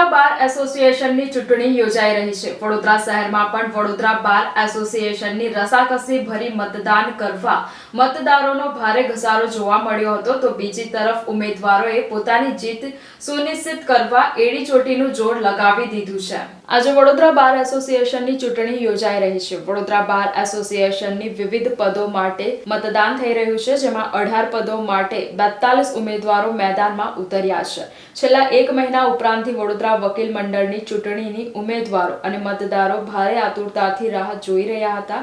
વડોદરા બાર એસોસિએશનની ચૂંટણી યોજાઈ રહી છે. વડોદરા શહેરમાં પણ વડોદરા બાર એસોસિએશનની રસાકસી ભરી મતદાન કરવા મતદારોનો ભારે ઘસારો જોવા મળ્યો હતો. તો બીજી તરફ ઉમેદવારોએ પોતાની જીત સુનિશ્ચિત કરવા એડી ચોટીનું જોર લગાવી દીધું છે. આજે વડોદરા બાર એસોસિએશનની ચૂંટણી યોજાઈ રહી છે. વડોદરા બાર એસોસિએશનની વિવિધ પદો માટે મતદાન થઈ રહ્યું છે, જેમાં અઢાર પદો માટે બેતાલીસ ઉમેદવારો મેદાનમાં ઉતર્યા છે. છેલ્લા એક મહિના ઉપરાંતથી વડોદરા વકીલ મંડળની ચૂંટણીની ઉમેદવારો અને મતદારો ભારે આતુરતાથી રાહ જોઈ રહ્યા હતા.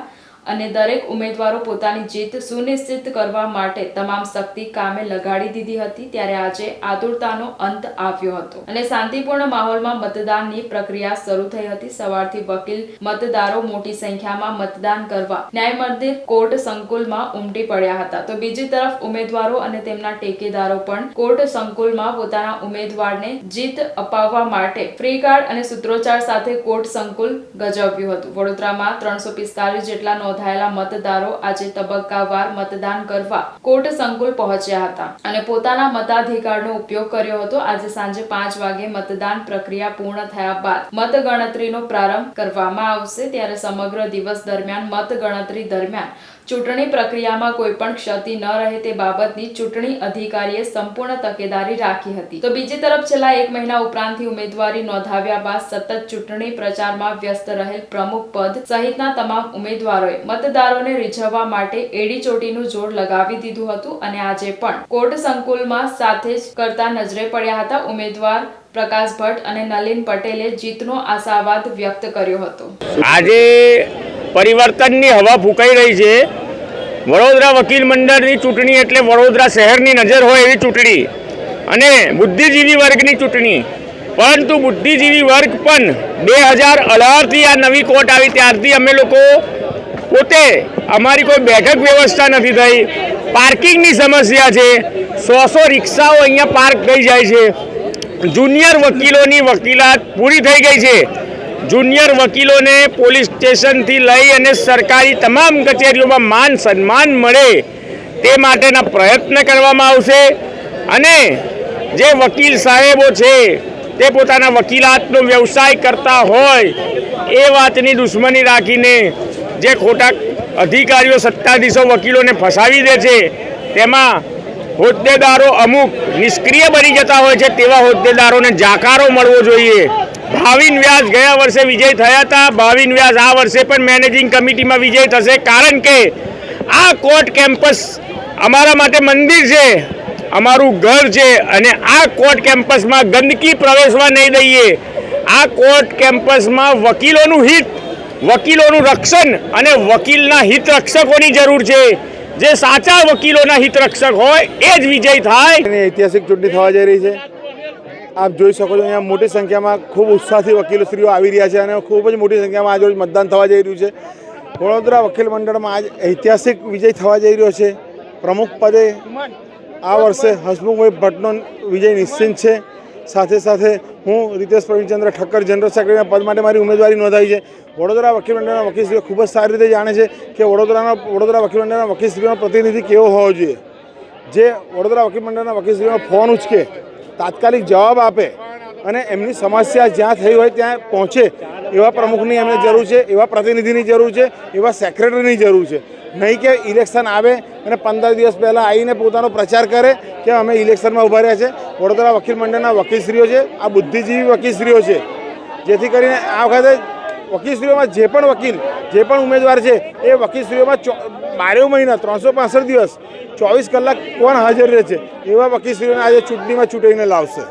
અને દરેક ઉમેદવારો પોતાની જીત સુનિશ્ચિત કરવા માટે તમામ શક્તિ કામે લગાડી દીધી હતી ત્યારે આજે આતુરતાનો અંત આવ્યો હતો. અને શાંતિપૂર્ણ માહોલમાં મતદાનની પ્રક્રિયા શરૂ થઈ હતી. સવારથી વકીલ મતદારો મોટી સંખ્યામાં મતદાન કરવા ન્યાય મંદિર કોર્ટ સંકુલમાં ઉમટી પડ્યા હતા. તો બીજી તરફ ઉમેદવારો અને તેમના ટેકેદારો પણ કોર્ટ સંકુલમાં પોતાના ઉમેદવારને જીત અપાવવા માટે ફ્રી કાર્ડ અને સૂત્રોચ્ચાર સાથે કોર્ટ સંકુલ ગજવ્યું હતું. વડોદરામાં ત્રણસો પિસ્તાલીસ જેટલા નોંધાયેલા મતદારો આજે તબક્કાવાર મતદાન કરવા કોર્ટ સંકુલ પહોંચ્યા હતા અને પોતાના મતાધિકારનો ઉપયોગ કર્યો હતો. આજે સાંજે પાંચ વાગે મતદાન પ્રક્રિયા પૂર્ણ થયા બાદ મતગણતરીનો પ્રારંભ કરવામાં આવશે. ત્યારે સમગ્ર દિવસ દરમિયાન મતગણતરી દરમિયાન ચૂંટણી પ્રક્રિયામાં કોઈ પણ ક્ષતિ ન રહે તે બાબતની ચૂંટણી અધિકારીએ સંપૂર્ણ તકેદારી રાખી હતી. તો બીજી તરફ છેલ્લા એક મહિના ઉપરાંતથી ઉમેદવારી નોંધાવ્યા બાદ સતત ચૂંટણી પ્રચારમાં વ્યસ્ત રહેલ પ્રમુખ પદ સહિતના તમામ ઉમેદવારોએ મતદારોને રીઝવવા માટે એડી ચોટીનું જોર લગાવી દીધું હતું અને આજે પણ કોર્ટ સંકુલમાં સાથે જ કરતા નજરે પડ્યા હતા ઉમેદવાર પ્રકાશ ભટ્ટ અને નલિન પટેલે જીતનો આશાવાદ વ્યક્ત કર્યો હતો. આજે પરિવર્તનની હવા ફૂંકાઈ રહી છે. વડોદરા વકીલ મંડળની ચૂંટણી એટલે વડોદરા શહેરની નજર હોય એવી ચૂંટણી અને બુદ્ધિજીવી વર્ગની ચૂંટણી. પરંતુ બુદ્ધિજીવી વર્ગ પણ બે હજાર અઢારથી આ નવી કોર્ટ આવી ત્યારથી અમે લોકો પોતે અમારી કોઈ બેઠક વ્યવસ્થા નથી થઈ. પાર્કિંગની સમસ્યા છે. સો સો રિક્ષાઓ અહીંયા પાર્ક થઈ જાય છે. જુનિયર વકીલોની વકીલાત પૂરી થઈ ગઈ છે. જુનિયર વકીલોને પોલીસ સ્ટેશનથી લઈ અને સરકારી તમામ કચેરીઓમાં માન સન્માન મળે તે માટેના પ્રયત્ન કરવામાં આવશે. અને જે વકીલ સાહેબો છે, તે પોતાના વકીલાતનો વ્યવસાય કરતા હોય, એ વાતની દુશ્મની રાખીને જે ખોટા અધિકારીઓ સત્તાધીશો વકીલોને ફસાવી દે છે, તેમાં હોદ્દેદારો અમુક નિષ્ક્રિય બની જતા હોય છે, તેવા હોદ્દેદારોને જાકારો મળવો જોઈએ. ભાવિન વ્યાસ ગયા વર્ષે વિજય થયા હતા. ભાવિન વ્યાસ આ વર્ષે પણ મેનેજિંગ કમિટીમાં વિજય થશે. કારણ કે આ કોર્ટ કેમ્પસ અમારા માટે મંદિર છે, અમારું ઘર છે અને આ કોર્ટ કેમ્પસમાં ગંદકી પ્રવેશવા નહીં દઈએ. આ કોર્ટ કેમ્પસમાં વકીલોનું હિત, વકીલોનું રક્ષણ અને વકીલના હિત રક્ષકોની જરૂર છે. જે સાચા વકીલોના હિત રક્ષક હોય, એ જ વિજય થાય. ઐતિહાસિક ચૂંટણી થવા જઈ રહી છે. આપ જોઈ શકો છો અહીંયા મોટી સંખ્યામાં ખૂબ ઉત્સાહથી વકીલશ્રીઓ આવી રહ્યા છે અને ખૂબ જ મોટી સંખ્યામાં આજે મતદાન થવા જઈ રહ્યું છે. વડોદરા વકીલ મંડળમાં આજ ઐતિહાસિક વિજય થવા જઈ રહ્યો છે. પ્રમુખ પદે આ વર્ષે હસમુખભાઈ ભટ્ટનો વિજય નિશ્ચિત છે. સાથે સાથે હું રીતેશ પ્રવીણચંદ્ર ઠક્કર, જનરલ સેક્રેટરીના પદ માટે મારી ઉમેદવારી નોંધાવી છે. વડોદરા વકીલ મંડળના વકીલશ્રીઓ ખૂબ જ સારી રીતે જાણે છે કે વડોદરાના વડોદરા વકીલ મંડળના વકીલશ્રીઓનો પ્રતિનિધિ કેવો હોવો જોઈએ. જે વડોદરા વકીલ મંડળના વકીલશ્રીઓનો ફોન ઉચકે તાત્કાલિક જવાબ આપે અને એમની સમસ્યા જ્યાં થઈ હોય ત્યાં પહોંચે એવા પ્રમુખની એમને જરૂર છે, એવા પ્રતિનિધિની જરૂર છે, એવા સેક્રેટરીની જરૂર છે. નહીં કે ઇલેક્શન આવે અને પંદર દિવસ પહેલાં આવીને પોતાનો પ્રચાર કરે કે અમે ઇલેક્શનમાં ઊભા રહ્યા છે. વડોદરા વકીલ મંડળના વકીલશ્રીઓ છે, આ બુદ્ધિજીવી વકીલશ્રીઓ છે. જેથી કરીને આ વખતે વકીલશ્રીઓમાં જે પણ વકીલ, જે પણ ઉમેદવાર છે, એ વકીલશ્રીઓમાં બારે મહિના, ત્રણસો પાસઠ દિવસ, ચોવીસ કલાક કોણ હાજર રહે છે? એવા વકીલશ્રીઓને આજે ચૂંટણીમાં ચૂંટાઈને લાવશે.